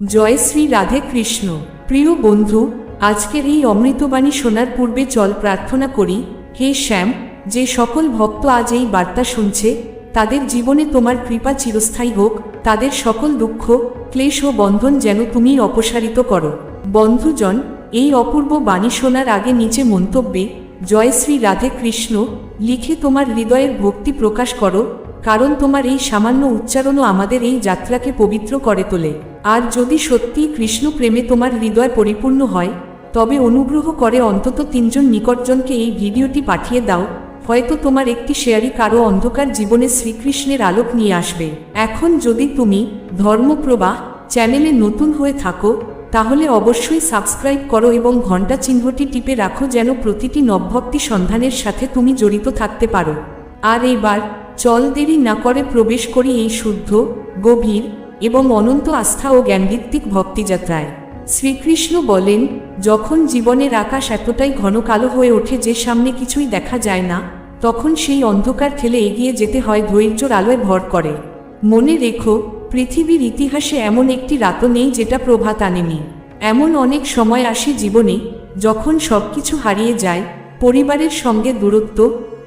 জয় শ্রী রাধে কৃষ্ণ। প্রিয় বন্ধু, আজকের এই অমৃতবাণী শোনার পূর্বে চল প্রার্থনা করি, হে শ্যাম, যে সকল ভক্ত আজ এই বার্তা শুনছে, তাদের জীবনে তোমার কৃপা চিরস্থায়ী হোক, তাদের সকল দুঃখ, ক্লেশ ও বন্ধন যেন তুমি অপসারিত করো। বন্ধুজন, এই অপূর্ব বাণী শোনার আগে নিচে মন্তব্যে, জয় শ্রী রাধে কৃষ্ণ, লিখে তোমার হৃদয়ের ভক্তি প্রকাশ করো কারণ তোমার এই সামান্য উচ্চারণও আমাদের এই যাত্রাকে পবিত্র করে তোলে। আর যদি সত্যিই কৃষ্ণ প্রেমে তোমার হৃদয় পরিপূর্ণ হয়, তবে অনুগ্রহ করে অন্তত তিনজন নিকটজনকে এই ভিডিওটি পাঠিয়ে দাও, হয়তো তোমার একটি শেয়ারই কারও অন্ধকার জীবনে শ্রীকৃষ্ণের আলোক নিয়ে আসবে। এখন যদি তুমি ধর্মপ্রবাহ চ্যানেলে নতুন হয়ে থাকো, তাহলে অবশ্যই সাবস্ক্রাইব করো এবং ঘণ্টা চিহ্নটি টিপে রাখো যেন প্রতিটি নবভক্তি সন্ধানের সাথে তুমি জড়িত থাকতে পারো। আর এইবার চল দেরি না করে প্রবেশ করি এই শুদ্ধ, গভীর এবং অনন্ত আস্থা ও জ্ঞানভিত্তিক ভক্তিযাত্রায়। শ্রীকৃষ্ণ বলেন, যখন জীবনের আকাশ এতটাই ঘন কালো হয়ে ওঠে যে সামনে কিছুই দেখা যায় না, তখন সেই অন্ধকার ঠেলে এগিয়ে যেতে হয় ধৈর্যর আলোয় ভর করে। মনে রেখো, পৃথিবীর ইতিহাসে এমন একটি রাতও নেই যেটা প্রভাত আনেনি। এমন অনেক সময় আসে জীবনে যখন সবকিছু হারিয়ে যায়, পরিবারের সঙ্গে দূরত্ব,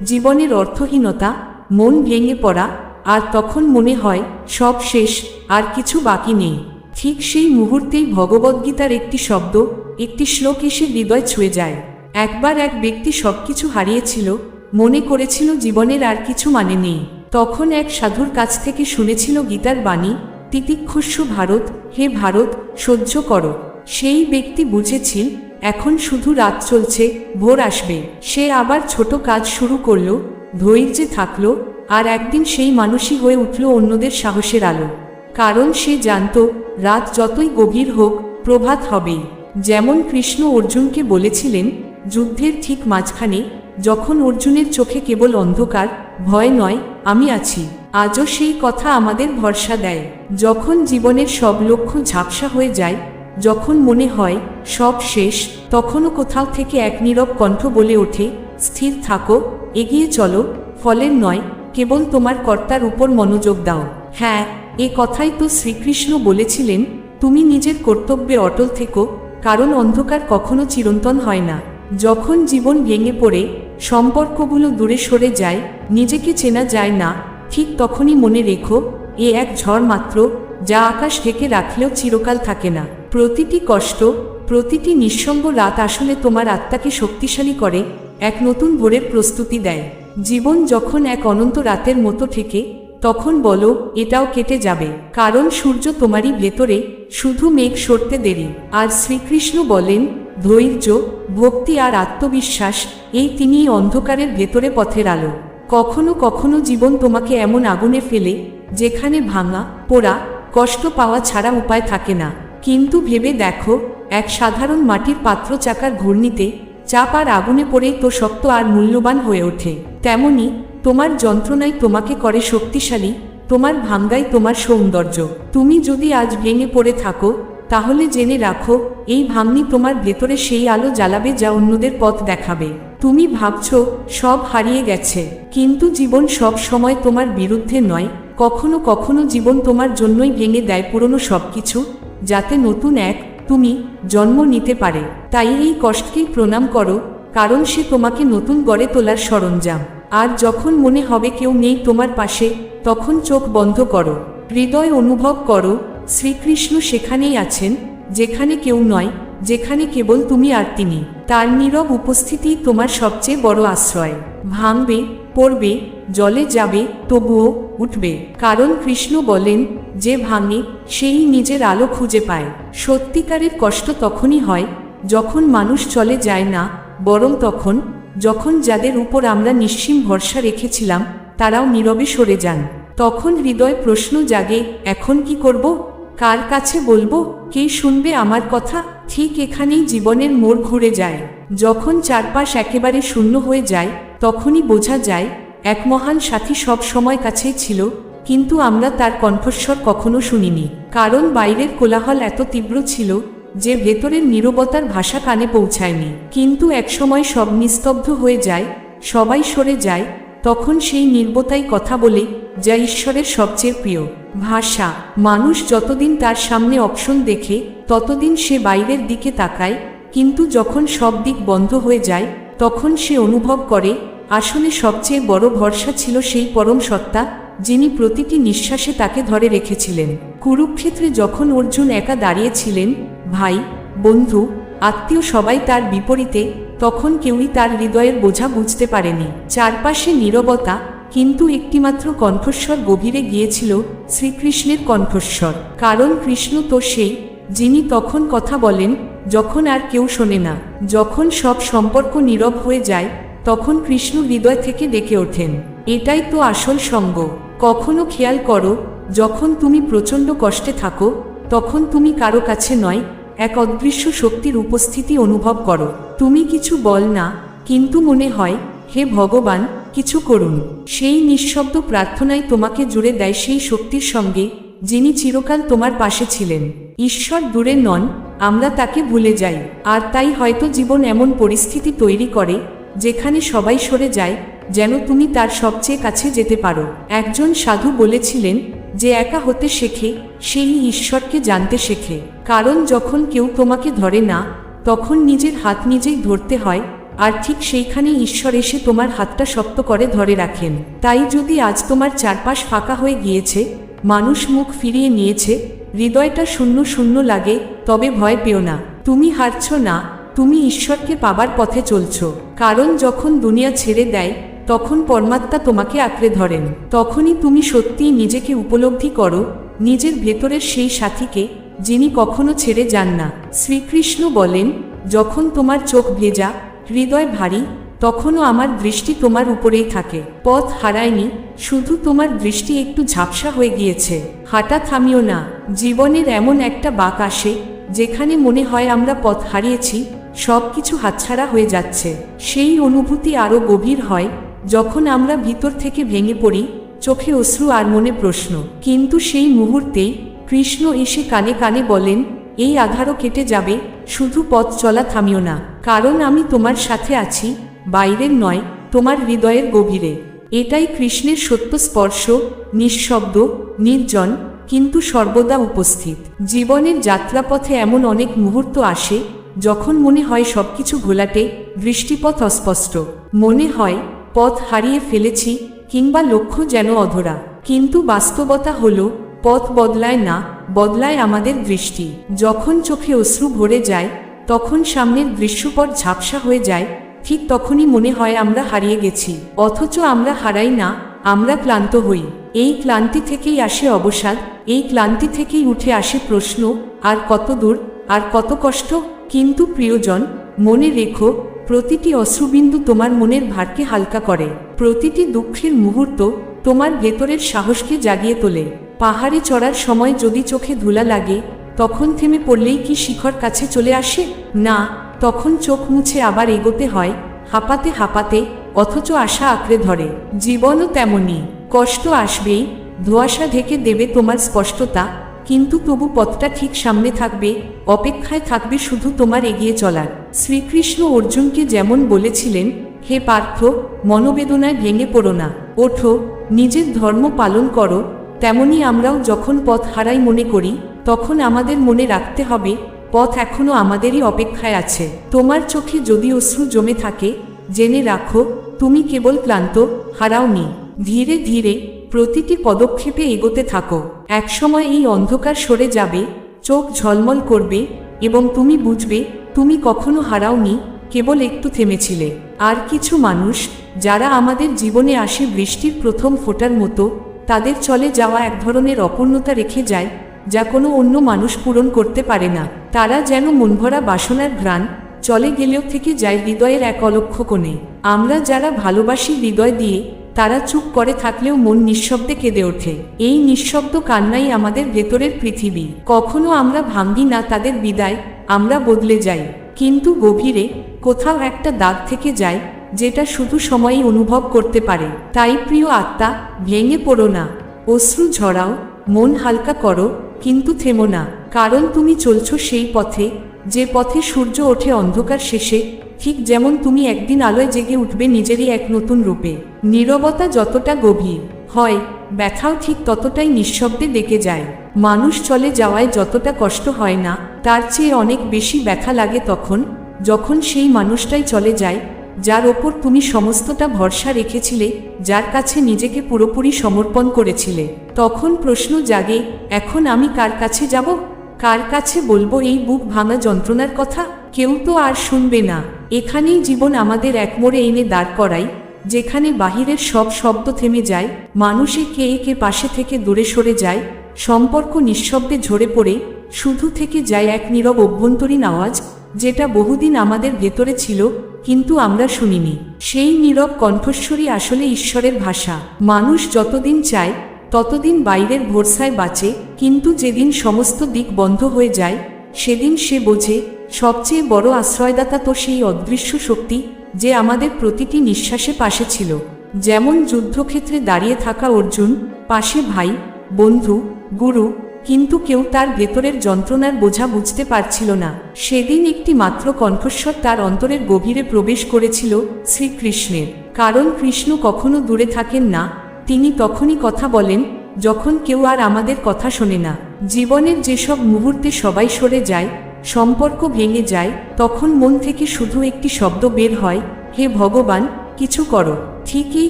জীবনের অর্থহীনতা মন ভেঙে পড়া, আর তখন মনে হয় সব শেষ, আর কিছু বাকি নেই। ঠিক সেই মুহূর্তেই ভগবদ্গীতার একটি শব্দ, একটি শ্লোক এসে হৃদয় ছুঁয়ে যায়। একবার এক ব্যক্তি সবকিছু হারিয়েছিল, মনে করেছিল জীবনের আর কিছু মানে নেই। তখন এক সাধুর কাছ থেকে শুনেছিল গীতার বাণী, তিতিক্ষস্য ভারত, হে ভারত, সহ্য করো। সেই ব্যক্তি বুঝেছিল, এখন শুধু রাত চলছে, ভোর আসবে। সে আবার ছোট কাজ শুরু করল ধৈর্যে থাকল আর একদিন সেই মানুষই হয়ে উঠল অন্যদের সাহসের আলো। কারণ সে জানত, রাত যতই গভীর হোক প্রভাত হবেই। যেমন কৃষ্ণ অর্জুনকে বলেছিলেন, যুদ্ধের ঠিক মাঝখানে যখন অর্জুনের চোখে কেবল অন্ধকার, ভয় নয়, আমি আছি। আজও সেই কথা আমাদের ভরসা দেয়। যখন জীবনের সব লক্ষ্য ঝাপসা হয়ে যায়, যখন মনে হয় সব শেষ, তখনও কোথাও থেকে এক নীরব কণ্ঠ বলে ওঠে, স্থির থাকো এগিয়ে চলো ফলের নয়, কেবল তোমার কর্তার উপর মনোযোগ দাও। হ্যাঁ এ কথাই তো শ্রীকৃষ্ণ বলেছিলেন, তুমি নিজের কর্তব্যে অটল থেকো, কারণ অন্ধকার কখনো চিরন্তন হয় না। যখন জীবন ভেঙে পড়ে, সম্পর্কগুলো দূরে সরে যায়, নিজেকে চেনা যায় না, ঠিক তখনই মনে রেখো, এ এক ঝড় মাত্র, যা আকাশ ঢেকে রাখলেও চিরকাল থাকে না। প্রতিটি কষ্ট, প্রতিটি নিঃসঙ্গ রাত আসলে তোমার আত্মাকে শক্তিশালী করে এক নতুন ভোরের প্রস্তুতি দেয়। জীবন যখন এক অনন্ত রাতের মতো থেকে, তখন বলো, এটাও কেটে যাবে। কারণ সূর্য তোমারই ভেতরে, শুধু মেঘ সরতে দেরি। আর শ্রীকৃষ্ণ বলেন, ধৈর্য, ভক্তি আর আত্মবিশ্বাস, এই তিনিই অন্ধকারের ভেতরে পথের আলো। কখনো কখনো জীবন তোমাকে এমন আগুনে ফেলে, যেখানে ভাঙা, পোড়া, কষ্ট পাওয়া ছাড়া উপায় থাকে না। কিন্তু ভেবে দেখো, এক সাধারণ মাটির পাত্র চাকার ঘূর্ণিতে চাপ আর আগুনে পড়েই তো শক্ত আর মূল্যবান হয়ে ওঠে। তেমনি, তোমার যন্ত্রণাই তোমাকে করে শক্তিশালী, তোমার ভাঙ্গাই তোমার সৌন্দর্য। তুমি যদি আজ ভেঙে পড়ে থাকো, তাহলে জেনে রাখো, এই ভাঙনি তোমার ভেতরে সেই আলো জ্বালাবে যা অন্যদের পথ দেখাবে। তুমি ভাবছ, সব হারিয়ে গেছে। কিন্তু জীবন সব সময় তোমার বিরুদ্ধে নয়। কখনো কখনো জীবন তোমার জন্যই ভেঙে দেয় পুরনো সবকিছু, যাতে নতুন এক তুমি জন্ম নিতে পারে। তাই এই কষ্টকেই প্রণাম করো, কারণ সে তোমাকে নতুন গড়ে তোলার সরঞ্জাম। আর যখন মনে হবে কেউ নেই তোমার পাশে, তখন চোখ বন্ধ করো। হৃদয় অনুভব করো, শ্রীকৃষ্ণ সেখানেই আছেন, যেখানে কেউ নয়, যেখানে কেবল তুমি আর তিনি। তার নীরব উপস্থিতি তোমার সবচেয়ে বড় আশ্রয়। ভাঙবে, পড়বে জলে যাবে, তবুও উঠবে। কারণ কৃষ্ণ বলেন, যে ভাঙে, সেই নিজের আলো খুঁজে পায়। সত্যিকারের কষ্ট তখনই হয়, যখন মানুষ চলে যায় না, বরং তখন, যখন যাদের উপর আমরা নিশ্চিম ভরসা রেখেছিলাম, তারাও নীরবে সরে যান। তখন হৃদয় প্রশ্ন জাগে, এখন কি করব? কার কাছে বলব? কে শুনবে আমার কথা? ঠিক এখানেই জীবনের মোড় ঘুরে যায়। যখন চারপাশ একেবারে শূন্য হয়ে যায়, তখনই বোঝা যায় এক মহান সাথী সব সময় কাছেই ছিল, কিন্তু আমরা তার কণ্ঠস্বর কখনো শুনিনি। কারণ বাইরের কোলাহল এত তীব্র ছিল যে ভেতরের নীরবতার ভাষা কানে পৌঁছায়নি। কিন্তু একসময় সব নিস্তব্ধ হয়ে যায়, সবাই সরে যায়, তখন সেই নির্বতাই কথা বলে, যা ঈশ্বরের সবচেয়ে প্রিয়। ভাষা, মানুষ যতদিন তার সামনে অপশন দেখে, ততদিন সে বাইরের দিকে তাকায়, কিন্তু যখন সব দিক বন্ধ হয়ে যায়, তখন সে অনুভব করে আসলে সবচেয়ে বড় ভরসা ছিল সেই পরম সত্তা, যিনি প্রতিটি নিঃশ্বাসে তাকে ধরে রেখেছিলেন। কুরুক্ষেত্রে যখন অর্জুন একা দাঁড়িয়েছিলেন, ভাই, বন্ধু, আত্মীয় সবাই তার বিপরীতে, তখন কেউই তার হৃদয়ের বোঝা বুঝতে পারেনি। চারপাশে নীরবতা, কিন্তু একটিমাত্র কণ্ঠস্বর গভীরে গিয়েছিল শ্রীকৃষ্ণের কণ্ঠস্বর। কারণ কৃষ্ণ তো সেই, যিনি তখন কথা বলেন, যখন আর কেউ শোনে না। যখন সব সম্পর্ক নীরব হয়ে যায় তখন কৃষ্ণ হৃদয় থেকে ডেকে ওঠেন, এটাই তো আসল সঙ্গ। কখনো খেয়াল করো, যখন তুমি প্রচণ্ড কষ্টে থাকো, তখন তুমি কারও কাছে নয়, এক অদৃশ্য শক্তির উপস্থিতি অনুভব করো। তুমি কিছু বল না, কিন্তু মনে হয়, হে ভগবান, কিছু করুন। সেই নিঃশব্দ প্রার্থনায় তোমাকে জুড়ে দেয় সেই শক্তির সঙ্গে, যিনি চিরকাল তোমার পাশে ছিলেন। ঈশ্বর দূরে নন, আমরা তাকে ভুলে যাই। আর তাই হয়তো জীবন এমন পরিস্থিতি তৈরি করে যেখানে সবাই সরে যায়, যেন তুমি তার সবচেয়ে কাছে যেতে পারো। একজন সাধু বলেছিলেন যে, একা হতে শেখে, সেই ঈশ্বরকে জানতে শেখে। কারণ যখন কেউ তোমাকে ধরে না, তখন নিজের হাত নিজেই ধরতে হয়, আর ঠিক সেইখানে ঈশ্বর এসে তোমার হাতটা শক্ত করে ধরে রাখেন। তাই যদি আজ তোমার চারপাশ ফাঁকা হয়ে গিয়েছে, মানুষ মুখ ফিরিয়ে নিয়েছে, হৃদয়টা শূন্য শূন্য লাগে, তবে ভয় পেও না। তুমি হারছ না তুমি ঈশ্বরকে পাবার পথে চলছ। কারণ যখন দুনিয়া ছেড়ে দেয়, তখন পরমাত্মা তোমাকে আঁকড়ে ধরেন। তখনই তুমি সত্যিই নিজেকে উপলব্ধি করো, নিজের ভেতরের সেই সাথীকে যিনি কখনো ছেড়ে যান না। শ্রীকৃষ্ণ বলেন, যখন তোমার চোখ ভেজা, হৃদয় ভারী, তখনও আমার দৃষ্টি তোমার উপরেই থাকে। পথ হারায়নি, শুধু তোমার দৃষ্টি একটু ঝাপসা হয়ে গিয়েছে। হাঁটা থামিও না, জীবনের এমন একটা বাক আসে, যেখানে মনে হয় আমরা পথ হারিয়েছি সব কিছু হাতছাড়া হয়ে যাচ্ছে। সেই অনুভূতি আরও গভীর হয় যখন আমরা ভিতর থেকে ভেঙে পড়ি, চোখে অশ্রু আর মনে প্রশ্ন। কিন্তু সেই মুহূর্তেই কৃষ্ণ এসে কানে কানে বলেন, এই আধারও কেটে যাবে, শুধু পথ চলা থামিও না। কারণ আমি তোমার সাথে আছি, বাইরের নয়, তোমার হৃদয়ের গভীরে। এটাই কৃষ্ণের সত্য স্পর্শ, নিঃশব্দ, নির্জন, কিন্তু সর্বদা উপস্থিত। জীবনের যাত্রাপথে এমন অনেক মুহূর্ত আসে যখন মনে হয় সবকিছু ঘোলাটে, দৃষ্টিপথ অস্পষ্ট। মনে হয়, পথ হারিয়ে ফেলেছি, কিংবা লক্ষ্য যেন অধরা। কিন্তু বাস্তবতা হল, পথ বদলায় না, বদলায় আমাদের দৃষ্টি। যখন চোখে অশ্রু ভরে যায়, তখন সামনের দৃশ্যপট ঝাপসা হয়ে যায়, ঠিক তখনই মনে হয় আমরা হারিয়ে গেছি। অথচ আমরা হারাই না, আমরা ক্লান্ত হই। এই ক্লান্তি থেকেই আসে অবসাদ, এই ক্লান্তি থেকেই উঠে আসে প্রশ্ন, আর কত দূর, আর কত কষ্ট? কিন্তু প্রিয়জন, মনে রেখো, প্রতিটি অশ্রুবিন্দু তোমার মনের ভারকে হালকা করে। প্রতিটি দুঃখের মুহূর্ত তোমার ভেতরের সাহসকে জাগিয়ে তোলে। পাহাড়ে চড়ার সময় যদি চোখে ধুলা লাগে, তখন থেমে পড়লেই কি শিখর কাছে চলে আসে? না, তখন চোখ মুছে আবার এগোতে হয়, হাঁপাতে হাঁপাতে, অথচ আশা আঁকড়ে ধরে। জীবনও তেমনই, কষ্ট আসবেই, ধোঁয়াশা ঢেকে দেবে তোমার স্পষ্টতা কিন্তু তবু পথটা ঠিক সামনে থাকবে, অপেক্ষায় থাকবে শুধু তোমার এগিয়ে চলার। শ্রীকৃষ্ণ অর্জুনকে যেমন বলেছিলেন, হে পার্থ, মনোবেদনায় ভেঙে পড়ো না। ওঠো, নিজের ধর্ম পালন করো। তেমনি আমরাও যখন পথ হারাই মনে করি, তখন আমাদের মনে রাখতে হবে, পথ এখনও আমাদেরই অপেক্ষায় আছে। তোমার চোখে যদি অশ্রু জমে থাকে, জেনে রাখো, তুমি কেবল ক্লান্ত, হারাওনি। ধীরে ধীরে প্রতিটি পদক্ষেপে এগোতে থাকো। একসময় এই অন্ধকার সরে যাবে, চোখ ঝলমল করবে এবং তুমি বুঝবে, তুমি কখনো হারাওনি, কেবল একটু থেমেছিলে। আর কিছু মানুষ, যারা আমাদের জীবনে আসে বৃষ্টির প্রথম ফোটার মতো, তাদের চলে যাওয়া এক ধরনের অপূর্ণতা রেখে যায়, যা কোনো অন্য মানুষ পূরণ করতে পারে না। তারা যেন মনভরা বাসনার ঘ্রাণ, চলে গেলেও থেকে যায় হৃদয়ের এক অলক্ষ কোণে। আমরা যারা ভালোবাসি হৃদয় দিয়ে তারা চুপ করে থাকলেও মন নিঃশব্দে কেঁদে ওঠে। এই নিঃশব্দ কান্নাই আমাদের ভেতরের পৃথিবী। কখনো আমরা ভাঙ্গি না তাদের বিদায়, আমরা বদলে যাই। কিন্তু গভীরে কোথাও একটা দাগ থেকে যায়, যেটা শুধু সময়ই অনুভব করতে পারে। তাই প্রিয় আত্মা, ভেঙে পড়ো না। অশ্রু ঝরাও, মন হালকা করো, কিন্তু থেমো না। কারণ তুমি চলছো সেই পথে যে পথে সূর্য ওঠে অন্ধকার শেষে, ঠিক যেমন তুমি একদিন আলোয় জেগে উঠবে নিজেরই এক নতুন রূপে। নীরবতা যতটা গভীর হয়, ব্যথাও ঠিক ততটাই নিঃশব্দে ডেকে যায়। মানুষ চলে যাওয়ায় যতটা কষ্ট হয় না, তার চেয়ে অনেক বেশি ব্যথা লাগে তখন, যখন সেই মানুষটাই চলে যায়, যার ওপর তুমি সমস্তটা ভরসা রেখেছিলে, যার কাছে নিজেকে পুরোপুরি সমর্পণ করেছিলে। তখন প্রশ্ন জাগে, এখন আমি কার কাছে যাব? কার কাছে বলব এই বুক ভাঙা যন্ত্রণার কথা? কেউ তো আর শুনবে না। এখানেই জীবন আমাদের একমোড়ে এনে দাঁড় করাই যেখানে বাহিরের সব শব্দ থেমে যায়, মানুষে কে একে পাশে থেকে দূরে সরে যায়, সম্পর্ক নিঃশব্দে ঝরে পড়ে, শুধু থেকে যায় এক নীরব অভ্যন্তরীণ আওয়াজ, যেটা বহুদিন আমাদের ভেতরে ছিল, কিন্তু আমরা শুনিনি। সেই নীরব কণ্ঠস্বরী আসলে ঈশ্বরের ভাষা। মানুষ যতদিন চায় ততদিন বাইরের ভরসায় বাঁচে, কিন্তু যেদিন সমস্ত দিক বন্ধ হয়ে যায়, সেদিন সে বোঝে, সবচেয়ে বড় আশ্রয়দাতা তো সেই অদৃশ্য শক্তি, যে আমাদের প্রতিটি নিঃশ্বাসে পাশে ছিল। যেমন যুদ্ধক্ষেত্রে দাঁড়িয়ে থাকা অর্জুন, পাশে ভাই, বন্ধু, গুরু, কিন্তু কেউ তার ভেতরের যন্ত্রণার বোঝা বুঝতে পারছিল না। সেদিন একটি মাত্র কণ্ঠস্বর তার অন্তরের গভীরে প্রবেশ করেছিল শ্রীকৃষ্ণের। কারণ কৃষ্ণ কখনো দূরে থাকেন না তিনি তখনই কথা বলেন, যখন কেউ আর আমাদের কথা শোনে না। জীবনের যেসব মুহূর্তে সবাই সরে যায়, সম্পর্ক ভেঙে যায়, তখন মন থেকে শুধু একটি শব্দ বের হয়, হে ভগবান, কিছু করো। ঠিক এই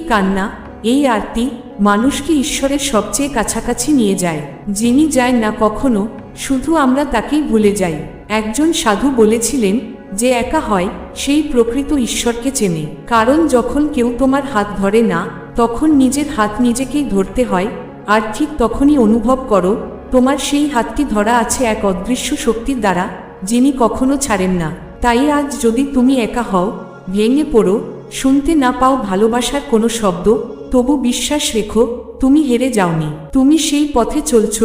কান্না, এই আরতি মানুষকে ঈশ্বরের সবচেয়ে কাছাকাছি নিয়ে যায়, যিনি যায় না কখনো, শুধু আমরা তাকেই ভুলে যাই। একজন সাধু বলেছিলেন যে একা হয়, সেই প্রকৃত ঈশ্বরকে চেনে। কারণ যখন কেউ তোমার হাত ধরে না, তখন নিজের হাত নিজেকেই ধরতে হয়, আর ঠিক তখনই অনুভব করো, তোমার সেই হাতটি ধরা আছে এক অদৃশ্য শক্তির দ্বারা, যিনি কখনো ছাড়েন না। তাই আজ যদি তুমি একা হও, ভেঙে পড়ো, শুনতে না পাও ভালোবাসার কোনো শব্দ, তবু বিশ্বাস রেখো, তুমি হেরে যাওনি। তুমি সেই পথে চলছ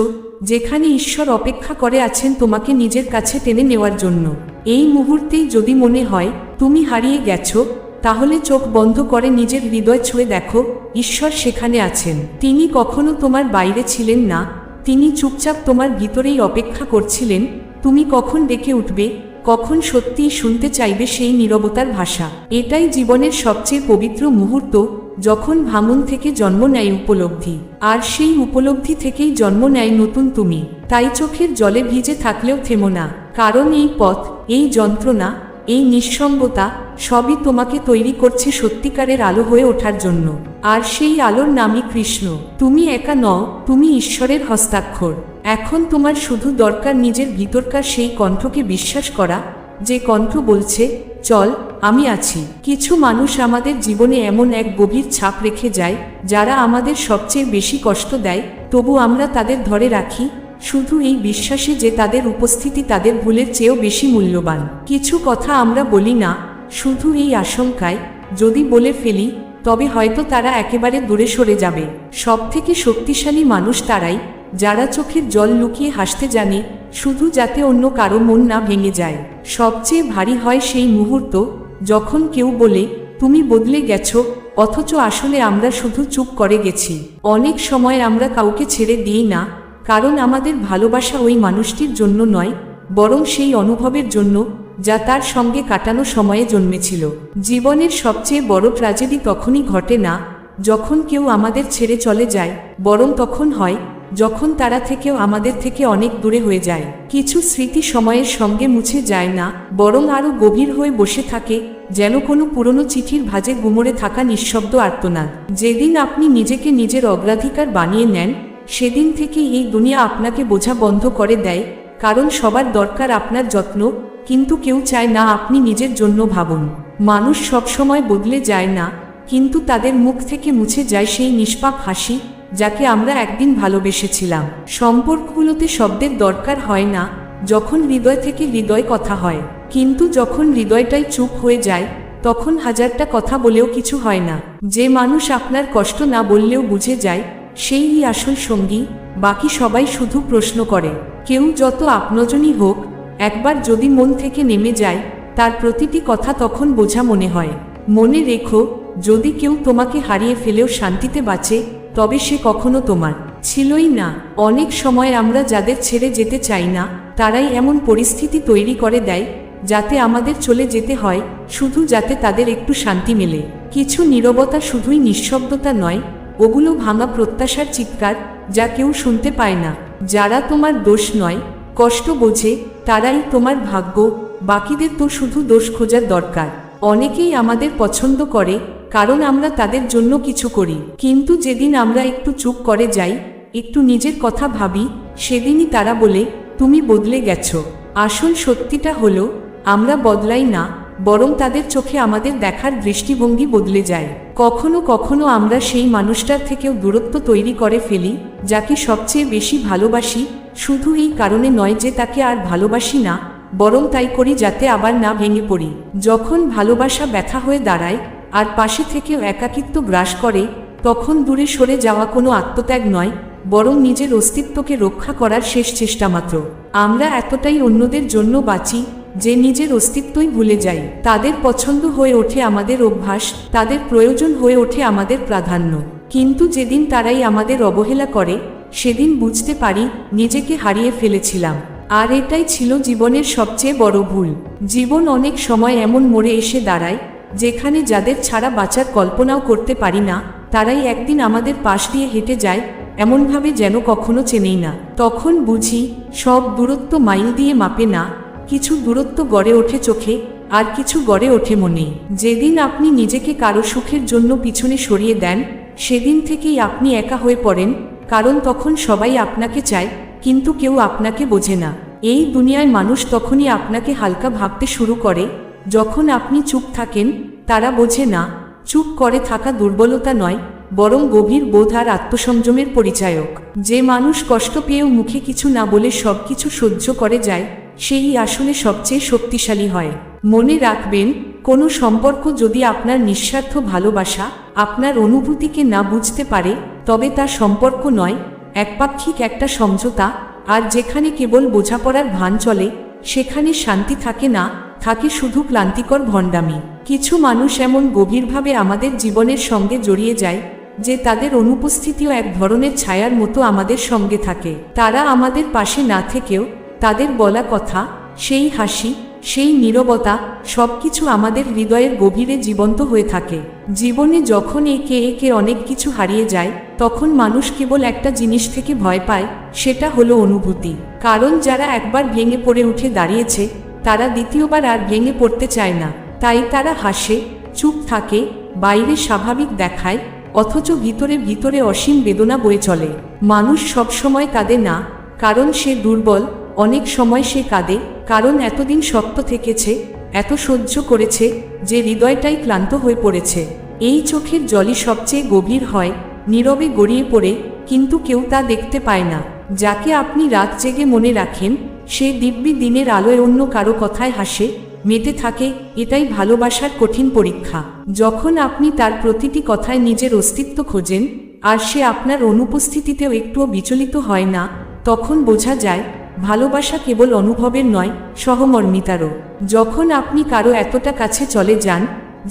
যেখানে ঈশ্বর অপেক্ষা করে আছেন তোমাকে নিজের কাছে টেনে নেওয়ার জন্য। এই মুহূর্তেই যদি মনে হয়, তুমি হারিয়ে গেছ, তাহলে চোখ বন্ধ করে নিজের হৃদয় ছুঁয়ে দেখো, ঈশ্বর সেখানে আছেন। তিনি কখনো তোমার বাইরে ছিলেন না, তিনি চুপচাপ তোমার ভিতরেই অপেক্ষা করছিলেন, তুমি কখন ডেকে উঠবে কখন সত্যি শুনতে চাইবে সেই নিরবতার ভাষা? এটাই জীবনের সবচেয়ে পবিত্র মুহূর্ত, যখন ভাঙন থেকে জন্ম নেয় উপলব্ধি। আর সেই উপলব্ধি থেকেই জন্ম নেয় নতুন তুমি। তাই চোখের জলে ভিজে থাকলেও থেমো না। কারণ এই পথ, এই যন্ত্রণা এই নিঃসঙ্গতা সবই তোমাকে তৈরি করছে সত্যিকারের আলো হয়ে ওঠার জন্য। আর সেই আলোর নামই কৃষ্ণ। তুমি একা নও, তুমি ঈশ্বরের হস্তাক্ষর। এখন তোমার শুধু দরকার নিজের ভিতরকার সেই কণ্ঠকে বিশ্বাস করা, যে কণ্ঠ বলছে, চল, আমি আছি। কিছু মানুষ আমাদের জীবনে এমন এক গভীর ছাপ রেখে যায়, যারা আমাদের সবচেয়ে বেশি কষ্ট দেয়, তবু আমরা তাদের ধরে রাখি শুধু এই বিশ্বাসে যে তাদের উপস্থিতি তাদের ভুলের চেয়েও বেশি মূল্যবান। কিছু কথা আমরা বলি না, শুধু এই আশঙ্কায়, যদি বলে ফেলি, তবে হয়তো তারা একেবারে দূরে সরে যাবে। সব থেকে শক্তিশালী মানুষ তারাই, যারা চোখের জল লুকিয়ে হাসতে জানে, শুধু যাতে অন্য কারও মন না ভেঙে যায়। সবচেয়ে ভারী হয় সেই মুহূর্ত, যখন কেউ বলে, তুমি বদলে গেছো, অথচ আসলে আমরা শুধু চুপ করে গেছি। অনেক সময় আমরা কাউকে ছেড়ে দিই না কারণ আমাদের ভালোবাসা ওই মানুষটির জন্য নয়, বরং সেই অনুভবের জন্য, যা তার সঙ্গে কাটানো সময়ে জন্মেছিল। জীবনের সবচেয়ে বড় ট্র্যাজেডি তখনই ঘটে না, যখন কেউ আমাদের ছেড়ে চলে যায়, বরং তখন হয়, যখন তারা থেকেও আমাদের থেকে অনেক দূরে হয়ে যায়। কিছু স্মৃতি সময়ের সঙ্গে মুছে যায় না, বরং আরও গভীর হয়ে বসে থাকে, যেন কোনো পুরনো চিঠির ভাজে গুমরে থাকা নিঃশব্দ আর্তনাদ। যেদিন আপনি নিজেকে নিজের অগ্রাধিকার বানিয়ে নেন সেদিন থেকে এই দুনিয়া আপনাকে বোঝা বন্ধ করে দেয়, কারণ সবার দরকার আপনার যত্ন, কিন্তু কেউ চায় না আপনি নিজের জন্য ভাবুন। মানুষ সবসময় বদলে যায় না, কিন্তু তাদের মুখ থেকে মুছে যায় সেই নিষ্পাপ হাসি, যাকে আমরা একদিন ভালোবেসেছিলাম। সম্পর্কগুলোতে শব্দের দরকার হয় না, যখন হৃদয় থেকে হৃদয় কথা হয়। কিন্তু যখন হৃদয়টাই চুপ হয়ে যায়, তখন হাজারটা কথা বলেও কিছু হয় না। যে মানুষ আপনার কষ্ট না বললেও বুঝে যায় সেই আসল সঙ্গী, বাকি সবাই শুধু প্রশ্ন করে, কেউ যত আপনজনই হোক, একবার যদি মন থেকে নেমে যায়, তার প্রতিটি কথা তখন বোঝা মনে হয়। মনে রেখো, যদি কেউ তোমাকে হারিয়ে ফেলেও শান্তিতে বাঁচে, তবে সে কখনো তোমার ছিলই না। অনেক সময় আমরা যাদের ছেড়ে যেতে চাই না, তারাই এমন পরিস্থিতি তৈরি করে দেয়, যাতে আমাদের চলে যেতে হয়, শুধু যাতে তাদের একটু শান্তি মেলে। কিছু নীরবতা শুধুই নিঃশব্দতা নয় ওগুলো ভাঙা প্রত্যাশার চিৎকার যা কেউ শুনতে পায় না। যারা তোমার দোষ নয়, কষ্ট বোঝে, তারাই তোমার ভাগ্য, বাকিদের তো শুধু দোষ খোঁজার দরকার। অনেকেই আমাদের পছন্দ করে, কারণ আমরা তাদের জন্য কিছু করি। কিন্তু যেদিন আমরা একটু চুপ করে যাই, একটু নিজের কথা ভাবি, সেদিনই তারা বলে, তুমি বদলে গেছো। আসল সত্যিটা হলো, আমরা বদলাই না বরং তাদের চোখে আমাদের দেখার দৃষ্টিভঙ্গি বদলে যায়। কখনো কখনো আমরা সেই মানুষটার থেকেও দূরত্ব তৈরি করে ফেলি, যাকে সবচেয়ে বেশি ভালোবাসি, শুধু এই কারণে নয় যে তাকে আর ভালোবাসি না, বরং তাই করি যাতে আবার না ভেঙে পড়ি। যখন ভালোবাসা ব্যথা হয়ে দাঁড়ায়, আর পাশে থেকেও একাকিত্ব গ্রাস করে, তখন দূরে সরে যাওয়া কোনো আত্মত্যাগ নয়, বরং নিজের অস্তিত্বকে রক্ষা করার শেষ চেষ্টা মাত্র। আমরা এতটাই অন্যদের জন্য বাঁচি যে নিজের অস্তিত্বই ভুলে যাই তাদের পছন্দ হয়ে ওঠে আমাদের অভ্যাস, তাদের প্রয়োজন হয়ে ওঠে আমাদের প্রাধান্য। কিন্তু যেদিন তারাই আমাদের অবহেলা করে, সেদিন বুঝতে পারি, নিজেকে হারিয়ে ফেলেছিলাম। আর এটাই ছিল জীবনের সবচেয়ে বড় ভুল। জীবন অনেক সময় এমন মোড়ে এসে দাঁড়ায়, যেখানে যাদের ছাড়া বাঁচার কল্পনাও করতে পারি না, তারাই একদিন আমাদের পাশ দিয়ে হেঁটে যায়, এমনভাবে যেন কখনো চেনেই না। তখন বুঝি, সব দূরত্ব মাইল দিয়ে মাপে না কিছু দূরত্ব গড়ে ওঠে চোখে, আর কিছু গড়ে ওঠে মনে। যেদিন আপনি নিজেকে কারও সুখের জন্য পিছনে সরিয়ে দেন, সেদিন থেকেই আপনি একা হয়ে পড়েন, কারণ তখন সবাই আপনাকে চায়, কিন্তু কেউ আপনাকে বোঝে না। এই দুনিয়ায় মানুষ তখনই আপনাকে হালকা ভাবতে শুরু করে, যখন আপনি চুপ থাকেন, তারা বোঝে না, চুপ করে থাকা দুর্বলতা নয়, বরং গভীর বোধ আর আত্মসংযমের পরিচায়ক। যে মানুষ কষ্ট পেয়েও মুখে কিছু না বলে সব কিছু সহ্য করে যায় সেই আসলে সবচেয়ে শক্তিশালী হয়। মনে রাখবেন, কোনো সম্পর্ক যদি আপনার নিঃস্বার্থ ভালোবাসা, আপনার অনুভূতিকে না বুঝতে পারে, তবে তা সম্পর্ক নয়, একপাক্ষিক একটা সমঝোতা, আর যেখানে কেবল বোঝাপড়ার ভান চলে, সেখানে শান্তি থাকে না, থাকে শুধু ক্লান্তিকর ভণ্ডামি। কিছু মানুষ এমন গভীরভাবে আমাদের জীবনের সঙ্গে জড়িয়ে যায়, যে তাদের অনুপস্থিতিও এক ধরনের ছায়ার মতো আমাদের সঙ্গে থাকে। তারা আমাদের পাশে না থেকেও তাদের বলা কথা, সেই হাসি, সেই নীরবতা, সবকিছু আমাদের হৃদয়ের গভীরে জীবন্ত হয়ে থাকে। জীবনে যখন একে একে অনেক কিছু হারিয়ে যায়, তখন মানুষ কেবল একটা জিনিস থেকে ভয় পায়, সেটা হলো অনুভূতি। কারণ যারা একবার ভেঙে পড়ে উঠে দাঁড়িয়েছে, তারা দ্বিতীয়বার আর ভেঙে পড়তে চায় না। তাই তারা হাসে, চুপ থাকে, বাইরে স্বাভাবিক দেখায়, অথচ ভিতরে ভিতরে অসীম বেদনা বয়ে চলে। মানুষ সবসময় কাঁদে না, কারণ সে দুর্বল অনেক সময় সে কাঁদে, কারণ এতদিন শক্ত থেকেছে, এত সহ্য করেছে, যে হৃদয়টাই ক্লান্ত হয়ে পড়েছে। এই চোখের জলই সবচেয়ে গভীর হয়, নীরবে গড়িয়ে পড়ে, কিন্তু কেউ তা দেখতে পায় না। যাকে আপনি রাত জেগে মনে রাখেন, সে দিব্যি দিনের আলোয় অন্য কারও কথায় হাসে, মেতে থাকে, এটাই ভালোবাসার কঠিন পরীক্ষা। যখন আপনি তার প্রতিটি কথায় নিজের অস্তিত্ব খোঁজেন, আর সে আপনার অনুপস্থিতিতেও একটুও বিচলিত হয় না, তখন বোঝা যায় ভালোবাসা কেবল অনুভবের নয়, সহমর্মিতারও। যখন আপনি কারও এতটা কাছে চলে যান,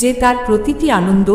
যে তার প্রতিটি আনন্দ,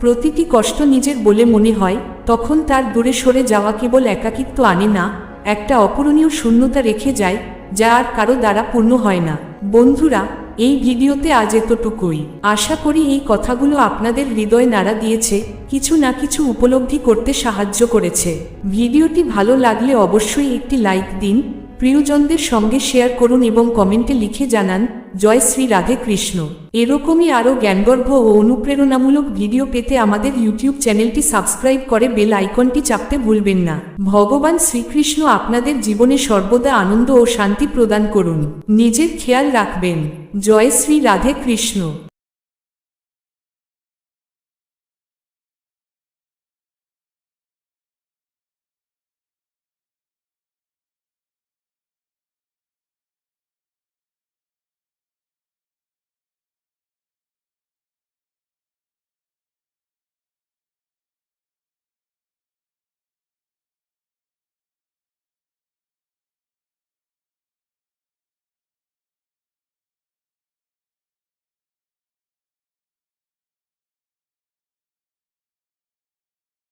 প্রতিটি কষ্ট নিজের বলে মনে হয়, তখন তার দূরে সরে যাওয়া কেবল একাকিত্ব আনে না, একটা অপূরণীয় শূন্যতা রেখে যায়, যা আর কারও দ্বারা পূর্ণ হয় না। বন্ধুরা, এই ভিডিওতে আজ এতটুকুই। আশা করি এই কথাগুলো আপনাদের হৃদয় নাড়া দিয়েছে, কিছু না কিছু উপলব্ধি করতে সাহায্য করেছে। ভিডিওটি ভালো লাগলে অবশ্যই একটি লাইক দিন প্রিয়জনদের সঙ্গে শেয়ার করুন এবং কমেন্টে লিখে জানান, জয় শ্রী রাধে কৃষ্ণ। এরকমই আরও জ্ঞানগর্ভ ও অনুপ্রেরণামূলক ভিডিও পেতে আমাদের ইউটিউব চ্যানেলটি সাবস্ক্রাইব করে বেল আইকনটি চাপতে ভুলবেন না। ভগবান শ্রীকৃষ্ণ আপনাদের জীবনে সর্বদা আনন্দ ও শান্তি প্রদান করুন। নিজের খেয়াল রাখবেন। জয় শ্রী রাধে কৃষ্ণ।